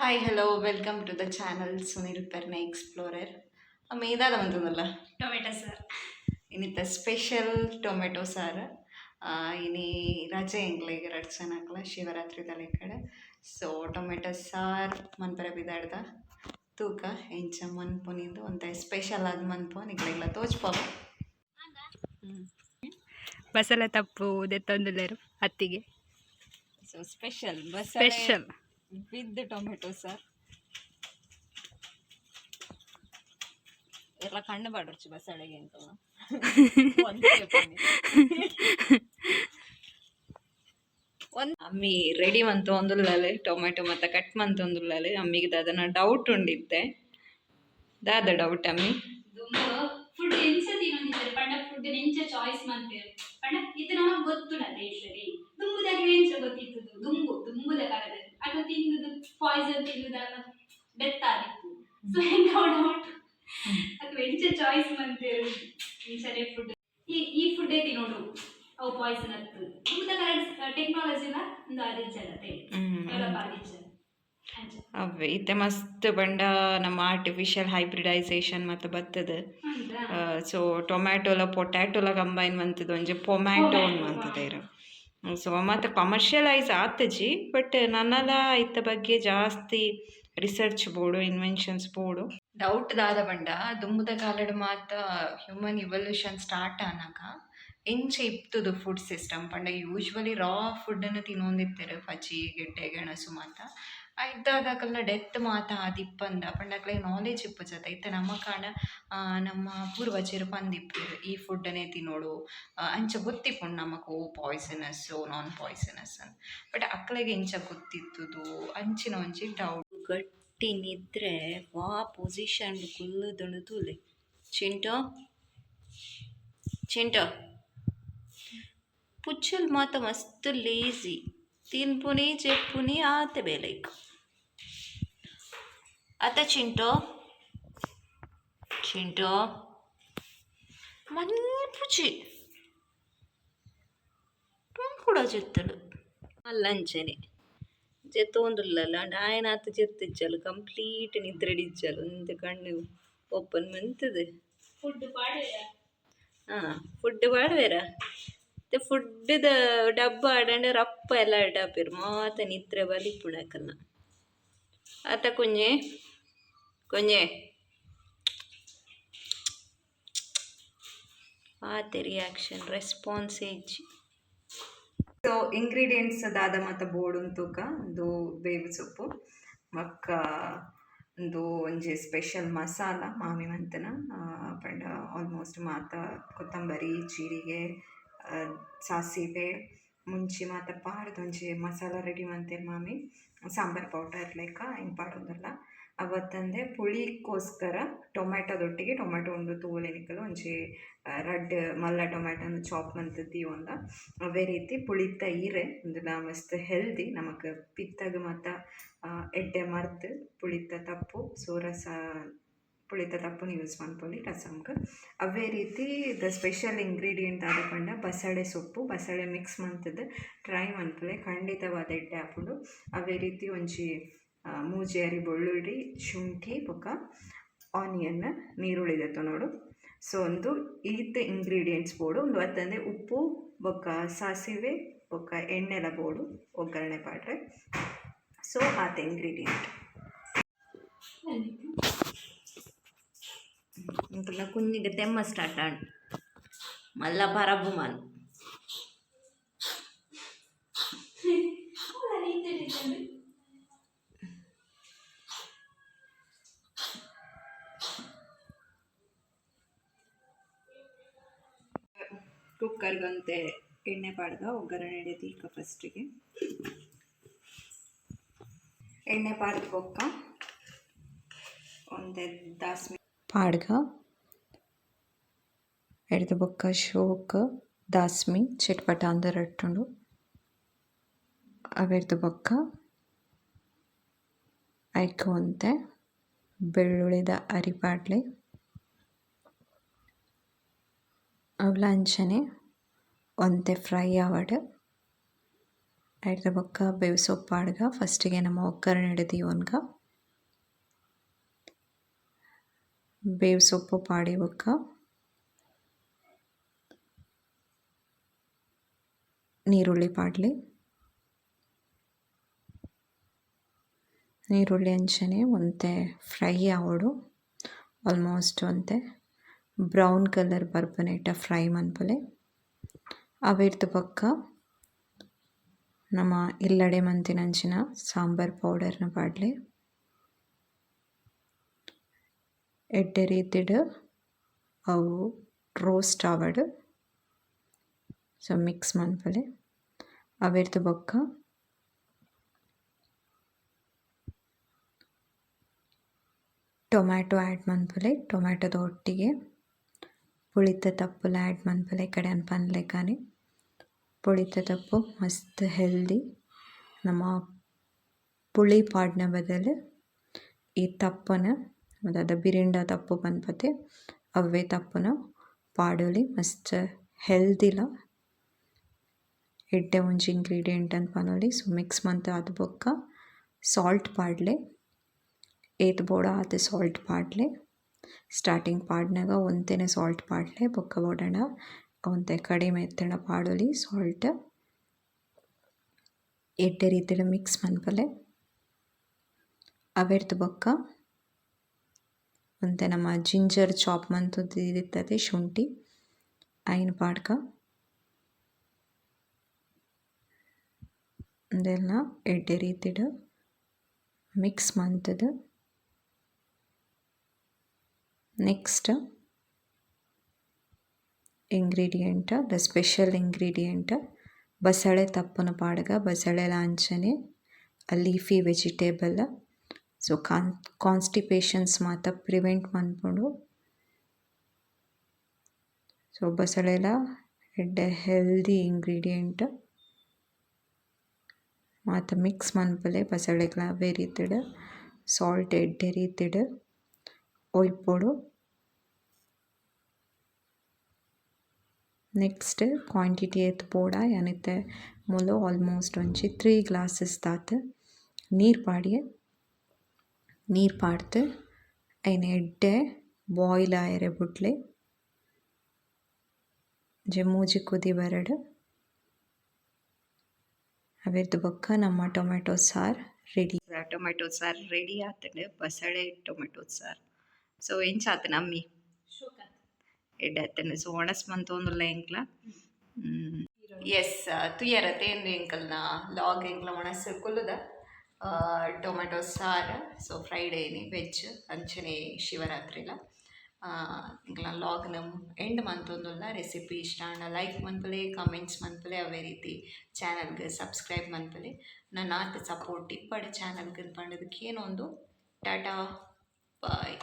Hi hello welcome to the channel Sunil ಪೆರ್ನ explorer ಮೇದಾದ ಬಂತಂದಲ್ಲ tomato ಸರ್ ಇನ್ನಿತ್ತ ಸ್ಪೆಷಲ್ ಟೊಮೆಟೊ ಸಾರು ಇನಿ ರಜೆ ಎಂಗ್ಲಿಗೆ ಎರಡು ಚೆನ್ನಾಗಲ್ಲ ಶಿವರಾತ್ರಿ ತಲೆ ಕಡೆ ಸೊ ಟೊಮೆಟೊ ಸಾರು ಮನ್ಪರ ಬಿದಾಡ್ದ ತೂಕ ಎಂಚ ಮನ್ಪುನಿಂದು ಒಂತ ಸ್ಪೆಷಲ್ ಆದ ಮನ್ಪು ನಿಗ್ಲೆಗ್ಲ ತೋಚ್ಪಾಪ ಬಸಳೆ ತಪ್ಪು ದೆತ್ತೊಂದುಲ್ಲೇರು ಹತ್ತಿಗೆ so special special with tomato, sir. ಎಲ್ಲ ಕಣ್ಣು ಬಾಡರ್ಚು ಬಸಳೆಗೆ ಅಂತ. ಒಂದು ಅಮ್ಮಿ ರೆಡಿ ಮಂತು ಒಂದುಲ್ಲಲೆ ಟೊಮೆಟೊ ಮತ್ತು ಕಟ್ ಮಂತು ಒಂದುಲ್ಲಲೆ ಅಮ್ಮಿಗೆ ದಾದನ ಡೌಟ್ ಉಂಡಿದ್ದೆ. ದಾದ ಡೌಟ್ ಅಮ್ಮಿ? ಫುಡ್ ಇಂಚ ತಿನ್ನೊಂದಿದ್ದಾರೆ ಪಂಡ ಫುಡ್ ಎಂಚ ಚಾಯ್ಸ್ ಮಾಡ್ತೇವೆ ಪಂಡ ಇದು ನಮಗೆ ನ ದೇಶರಿ ದುಂಬುದಾಗ ಎಂಚ ಗೊತ್ತಿತ್ತು ದುಂಬು ದುಂಬುದ ಕಾಲದಲ್ಲಿ. ಅದು ತಿಂದದ್ದು ಪಾಯ್ಸನ್ ತಿಂದುದಲ್ಲ ಡೆತ್ ಆಗಿತ್ತು. ಸೊ ಹೆಂಗ್ ಡೌಟ್ ಅದು ಎಂಚ ಚಾಯ್ಸ್ ಮಂತೇರು ಈ ಸರಿ ಫುಡ್ ಈ ಈ ಫುಡ್ಡೇ ತಿನ್ನೋಡು ಅವು ಪಾಯ್ಸನ್ ಹತ್ತು ಮುಂದೆ ಕರೆಂಟ್ ಟೆಕ್ನಾಲಜಿನ ಒಂದು ಆದಿಚ್ಚರತೆ ಡೆವಲಪ್ ಆದಿಚ್ಚರ ಅವೇ ಇತ್ತೆ ಮಸ್ತ್ ಬಂಡ ನಮ್ಮ ಆರ್ಟಿಫಿಷಿಯಲ್ ಹೈಬ್ರಿಡೈಸೇಷನ್ ಮತ್ತು ಬರ್ತದೆ ಸೊ ಟೊಮ್ಯಾಟೊಲ ಪೊಟ್ಯಾಟೊಲ ಕಂಬೈನ್ ಮಂತದ ಒಂಜಿ ಪೊಮ್ಯಾಟೊ ಮಂತದೇರ ಸೊ ಮಾತ್ರ ಕಮರ್ಷಿಯಲೈಸ್ ಆತಜಿ ಬಟ್ ನನ್ನಲ್ಲ ಇತ್ತ ಬಗ್ಗೆ ಜಾಸ್ತಿ ರಿಸರ್ಚ್ ಬೋಡು ಇನ್ವೆನ್ಷನ್ಸ್ ಬೋಡು ಡೌಟ್ ದಾದ ಬಂಡ ದುಮ್ಮದ ಕಾಲಡ್ ಮಾತ ಹ್ಯೂಮನ್ ಇವಲ್ಯೂಷನ್ ಸ್ಟಾರ್ಟ್ ಆನಾಗ ಇಂಚ ಇಪ್ತದು ಫುಡ್ ಸಿಸ್ಟಮ್ ಪಂಡ ಯೂಶ್ವಲಿ ರಾ ಫುಡ್ಡನ್ನು ತಿನ್ನೊಂದಿತ್ತೇರು ಪಚಿ ಗೆಡ್ಡೆ, ಗೆಣಸು ಮಾತ. ಇದ್ದಾಗಲ್ಲ ಡೆತ್ ಮಾತ ಆದಿಪ್ಪಂದ. ಪಂಡಕ್ಲೆ ನಾಲೆಜ್ ಇಪ್ಪುಜತ ಇತ್ತ ನಮ್ಮ ಕಾಣ ನಮ್ಮ ಪೂರ್ವಜರು ಪಂದಿಪ್ಪರು. ಈ ಫುಡ್ಡನ್ನೇ ತಿನ್ನೋಡು ಅಂಚ ಗೊತ್ತಿಪ್ಪುಂಡು ನಮಕ್ ಓ ಪಾಯ್ಸನಸ್ ನಾನ್ ಪಾಯ್ಸನಸ್ ಅಂತ. ಬಟ್ ಅಕ್ಲೆಗೆ ಇಂಚ ಗೊತ್ತಿತ್ತುದು, ಅಂಚಿನ ಒಂಜಿ ಡೌಟ್ ಗಟ್ಟಿ ನಿದ್ರೆ ವಾ ಪೊಸಿಷನ್ ಕುಲ್ಲು ದಣುತುಲೆ ಚಿಂಟೋ ಚಿಂಟೋ. ಪುಚ್ಚಲ್ ಮಾತ ಮಸ್ತ್ ಲೇಜಿ ತಿನ್ಪುನಿ, ಚೆಪ್ಪುನಿ ಆತ ಬೇಲೈಕ್ ಅತ ಚಿಂಟೋ ಚಿಂಟೋ ಮನ್ಪುಚಿ ಕೂಡ ಜೆತ್ತಲು ಅಲ್ಲಂಚನೆ ಜೆತ್ತೊಂದುಲ್ಲಲ್ಲ ಆಯನ ಆತ ಜೆತ್ತಿಜ್ಜಲು ಕಂಪ್ಲೀಟ್ ನಿದ್ರೆಡಿಜ್ಜಲು ಒಂದು ಕಣ್ಣು ಓಪನ್ ಮಂತದೆ ಫುಡ್ ಪಾಡೇರ ಹಾಂ ಫುಡ್ ಬಾಡ್ವೇರ ಮತ್ತೆ ಫುಡ್ದ ಡಬ್ಬ ಆಡಂಡ ರಪ್ಪ ಎಲ್ಲ ಡಬ್ಬಿರು ಮಾತ ನಿದ್ರೆ ಬಲಿ ಪುಣಕಲ್ಲ ಆತ ಕುಂಜೆ ಕುಂಜೆ ಆತ ರಿಯಾಕ್ಷನ್ ರೆಸ್ಪಾನ್ಸೇಜ್ ಸೊ ಇಂಗ್ರೀಡಿಯೆಂಟ್ಸ್ ದಾದ ಮತ್ತು ಬೋರ್ಡ್ ತೂಕ ಒಂದು ಬೇವು ಸೊಪ್ಪು, ಮಕ್ಕ, ಒಂದು ಒಂಜಿ ಸ್ಪೆಷಲ್ ಮಸಾಲ, ಮಾಮಿ ಮಂತನ ಪಂಡ ಆಲ್ಮೋಸ್ಟ್ ಮಾತ ಕೊತ್ತಂಬರಿ, ಜೀರಿಗೆ ಸಾಸಿವೆ, ಮುಂಚಿ ಮಾತ ಪಾಡ್ದೊಂಜಿ ಮಸಾಲ ರೆಡಿ ಮಂತೆ ಮಾಮಿ. ಸಾಂಬಾರ್ ಪೌಡರ್ ಲೆಕ್ಕ ಹಿಂಗೆ ಪಾಡೋದಲ್ಲ. ಅವತ್ತಂದೆ ಪುಳಿಗೋಸ್ಕರ ಟೊಮ್ಯಾಟೊದೊಟ್ಟಿಗೆ ಟೊಮ್ಯಾಟೊ ಒಂದು ತೂಲೆನಿಕಲು ಒಂಜಿ ಆ, ರಡ್ಡ್ ಮಲ್ಲ ಟೊಮ್ಯಾಟೊನ ಚಾಪ್ ಮಂತದ್ದಿ ಒಂದ. ಅವೇ ರೀತಿ ಪುಳಿತ ಈರೆ ಒಂದು ಮಸ್ತ್ ಹೆಲ್ದಿ ನಮಗೆ ಪಿತ್ತಗ ಮತ್ತು ಎಡ್ಡೆ ಮರ್ತ್ ಪುಳಿತ ತಪ್ಪು ಸೋರಸ ಪುಳಿತ ತಪ್ಪು ಯೂಸ್ ಮಾಡ್ಕೊಳ್ಳಿ ರಸಮ್ಗೆ ಅವೇ ರೀತಿ ದ ಸ್ಪೆಷಲ್ ಇಂಗ್ರೀಡಿಯೆಂಟ್ ಆದ ಪಂಡ ಬಸಳೆ ಸೊಪ್ಪು ಬಸಳೆ ಮಿಕ್ಸ್ ಮಂತದ್ದು ಟ್ರೈ ಮನ್ಪಲೆ ಖಂಡಿತವಾದ ಎಡ್ಡೆ ಹಾಕೊಂಡು ಅವೇ ರೀತಿ ಒಂಜಿ ಆ, ಮೂಜಿ ಬೆಳ್ಳುಳ್ಳಿ ಶುಂಠಿ ಬೊಕ್ಕ ಆನಿಯನ್ ನೀರುಳ್ಳಿದೆತ್ತು ನೋಡು. ಸೊ ಒಂದು ಈತ ಇಂಗ್ರೀಡಿಯೆಂಟ್ಸ್ ಬೋಡು. ಒಂದು ಒತ್ತಂದೆ ಉಪ್ಪು ಬೊಕ್ಕ ಸಾಸಿವೆ ಬೊಕ್ಕ ಎಣ್ಣೆಲ ಬೋಡು. ಒಗ್ಗರಣೆ ಪಾಡ್ರೆ. ಸೊ ಆತ ಇಂಗ್ರೀಡಿಯೆಂಟ್ ಕುഞ്ഞിಗೆ ತೆಮ್ಮ ಸ್ಟಾರ್ಟ್ ಮಲ್ಲ ಪರಬು ಮನ್ ಕುಕ್ಕರ್ಗಂತೆ ಎಣ್ಣೆ ಪಾಡ್ದ, ಒಗ್ಗರಣೆ ಹಿಡಿದು ಈಗ ಫಸ್ಟಿಗೆ ಎಣ್ಣೆ ಪಾಡ್ದ ಬೊಕ್ಕ ಒಂದೆ ದಾಸ್ಮಿ ಪಾಡ್ಗ. ಎಡ್ದು ಬೊಕ್ಕ ಶೋಕ್ ದಾಸ್ಮಿ, ಚಿಟ್ಪಟ ಅಂದರ ಇಟ್ಟುಂಡು. ಅವೆರ್ದು ಬೊಕ್ಕ ಐಕ ಒಂತೆ, ಬೆಳ್ಳುಳ್ಳಿದ ಅರಿಪಾಡ್ಲಿ ಅಂಚನೆ ಆವಡ್. ಐದರ ಬೊಕ್ಕ ಬೇವು ಸೊಪ್ಪು ಆಡ್ಗ ಫಸ್ಟಿಗೆ ನಮ್ಮ ಒಗ್ಗರಣೆ ಹಿಡಿದೀವಿ ಒನ್ಗ ಬೇವು ಸೊಪ್ಪು ಪಾಡಿ ಬೊಕ್ಕ. ನೀರುಳ್ಳಿ ಪಾಡ್ಲಿ. ನೀರುಳ್ಳಿ ಅಂಚನೆ ಒಂತೆ ಫ್ರೈ ಆವಡು. ಆಲ್ಮೋಸ್ಟ್ ಒಂತೆ ಬ್ರೌನ್ ಕಲರ್ ಬರ್ಪನೇಟ ಫ್ರೈ ಮನ್ಪಲೆ. ಅವೆರ್ದು ಬೊಕ್ಕ ನಮ್ಮ ಇಲ್ಲಡೆ ಮಂತಿನಂಚಿನ ಸಾಂಬಾರ್ ಪೌಡರ್ನ ಪಾಡ್ಲೆ ಎಡ್ಡೆ ರೀತಿಡ್ ಅವು ರೋಸ್ಟ್ ಆವಡು. ಸೊ, ಮಿಕ್ಸ್ ಮನ್ಪಲೆ ಅವೆರ್ದು ಬೊಕ್ಕ ಟೊಮ್ಯಾಟೊ ಆ್ಯಡ್ ಮನ್ಪಲೆ ಟೊಮ್ಯಾಟೊದ ಒಟ್ಟಿಗೆ ಪುಳಿತ ತಪ್ಪುಲ ಆ್ಯಡ್ ಮನ್ಪಲೆ ಕಡೆ ಅನ್ಪನ್ಲೆ ಕಾನಿ. ಪುಳಿತ ತಪ್ಪು, ಮಸ್ತ್ ಹೆಲ್ದಿ ನಮ್ಮ ಪುಳಿ ಪಾಡ್ನ ಬದಲು ಈ ತಪ್ಪನ ಅದಾದ ಬಿರಿಂಡ ತಪ್ಪು ಬಂದ್ಬತ್ತೆ ಅವೇ ತಪ್ಪುನ ಪಾಡೊಲಿ ಮಸ್ತ್ ಹೆಲ್ದಿಲ ಎಡ್ಡೆ ಒಂಜಿ ಇಂಗ್ರೀಡಿಯೆಂಟ್ ಅಂತ ಪನೋಲಿ ಸೊ ಮಿಕ್ಸ್ ಮಂತ್ ಆದ್ ಬೊಕ್ಕ ಸಾಲ್ಟ್ ಪಾಡ್ಲೆ, ಏತ್ ಬೋಡ ಅದು ಸಾಲ್ಟ್ ಪಾಡ್ಲೆ. ಸ್ಟಾರ್ಟಿಂಗ್ ಪಾಡ್ನಾಗ ಒಂತೆನೆ ಸಾಲ್ಟ್ ಪಾಡ್ಲೆ, ಬೊಕ್ಕ ಬೋಡಂಡ ಒಂತೆ ಕಡಿಮೆ ಪಾಡೊಲಿ ಸಾಲ್ಟ್ ಎಡ್ಡೆ ರೀತಿಲ ಮಿಕ್ಸ್ ಮನ್ಪಲೆ ಅವೆರ್ದು ಬೊಕ್ಕ ಒಂತೆ ನಮ್ಮ ಜಿಂಜರ್ ಚಾಪ್ ಇದಿತ್ತತೆ ಶುಂಠಿ ಐನ್ ಪಾಡ್ಕ. ಇದೆಲ್ಲ ಎಡ್ಡೆ ರೀತಿಡ್ mix ಮಂತುದು next ingredient the special ingredient ಬಸಳೆ ತಪ್ಪನ ಪಾಡಗ, ಬಸಳೆ ಲಾಂಚನೆ ಲೀಫಿ ವೆಜಿಟೇಬಲ್ ಸೊ ಕಾನ್ ಕಾನ್ಸ್ಟಿಪೇಷನ್ಸ್ ಮಾತ ಪ್ರಿವೆಂಟ್ ಮಾಡ್ಬೋದು ಸೊ ಬಸಳೆಲ ಎಡ್ಡೆ ಹೆಲ್ದಿ ಇಂಗ್ರೀಡಿಯೆಂಟ್ ಮಾತ ಮಿಕ್ಸ್ ಮನ್ಪಲೆ ಬಸಳೆಗಳ ಅವೇ ರೀತಿಡ್ ಸಾಲ್ಟ್ ಎಡ್ಡೆ ರೀತಿಡ್ ಒಯ್ಪೊಡು ನೆಕ್ಸ್ಟ್ ಕ್ವಾಂಟಿಟಿ ಎತ್ ಪೋಡ ಯಾನಿತ್ತೆ ಮೊಲೋ ಆಲ್ಮೋಸ್ಟ್ ಒಂಜಿ ತ್ರೀ ಗ್ಲಾಸಸ್ ದಾತ್. ನೀರು ಪಾಡಿಯೆ. ನೀರು ಪಾಡ್ದು ಐನ ಎಡ್ಡೆ. ಬಾಯ್ಲ್ ಆಯರೆ ಬುಡ್ಲೆ ಮೂಜಿ ಕುದಿ ಬರಡ್. ಅವೆರ್ದು ಬೊಕ್ಕ ನಮ್ಮ ಟೊಮೆಟೊ ಸಾರ್ ರೆಡಿ. ಟೊಮೆಟೊ ಸಾರ್ ರೆಡಿ ಆತುಂಡು, ಬಸಳೆ ಟೊಮೆಟೊ ಸಾರ್. ಸೊ ಎಂಚ ಆತು ನಮ್ಮಿ ಶೋಕಾತ್ ಎಡ್ಡೆ ಆತುಂಡು ಸೊ ಒಣಸ್ ಮಂತೊಂದುಲ್ಲ ಎಂಕ್ಲ ಎಸ್ ತುಯ್ಯರ ತೇಂದು ಎಂಕಲ್ನ ಲಾಗ್ ಎಂಕ್ಲ ಒಣಸ್ ಕುಲ್ಲುದ ಟೊಮೆಟೊ ಸಾರ್ ಸೊ ಫ್ರೈಡೇನಿ ವೆಜ್ ಅಂಚನೆ ಶಿವರಾತ್ರಿಲ ಎಂಕ್ಲ ಲಾಗ್ನ ಎಂಡ್ ಮಂತೊಂದುಲ್ಲ ರೆಸಿಪಿ ಇಷ್ಟ. ಅಣ್ಣ ಲೈಕ್ ಮನ್ಪಲೆ ಕಮೆಂಟ್ಸ್ ಮನ್ಪಲೆ ಅವೇ ರೀತಿ ಚಾನಲ್ಗೆ ಸಬ್ಸ್ಕ್ರೈಬ್ ಮನ್ಪಲೆ ನನ್ನ ಆತ ಸಪೋರ್ಟ್ ಇಪ್ಪಡ್ ಚಾನಲ್ಗೆ ಪಂಡದಕ್ಕೆ ಏನೊಂದು ಟಾಟಾ ಬಾಯ್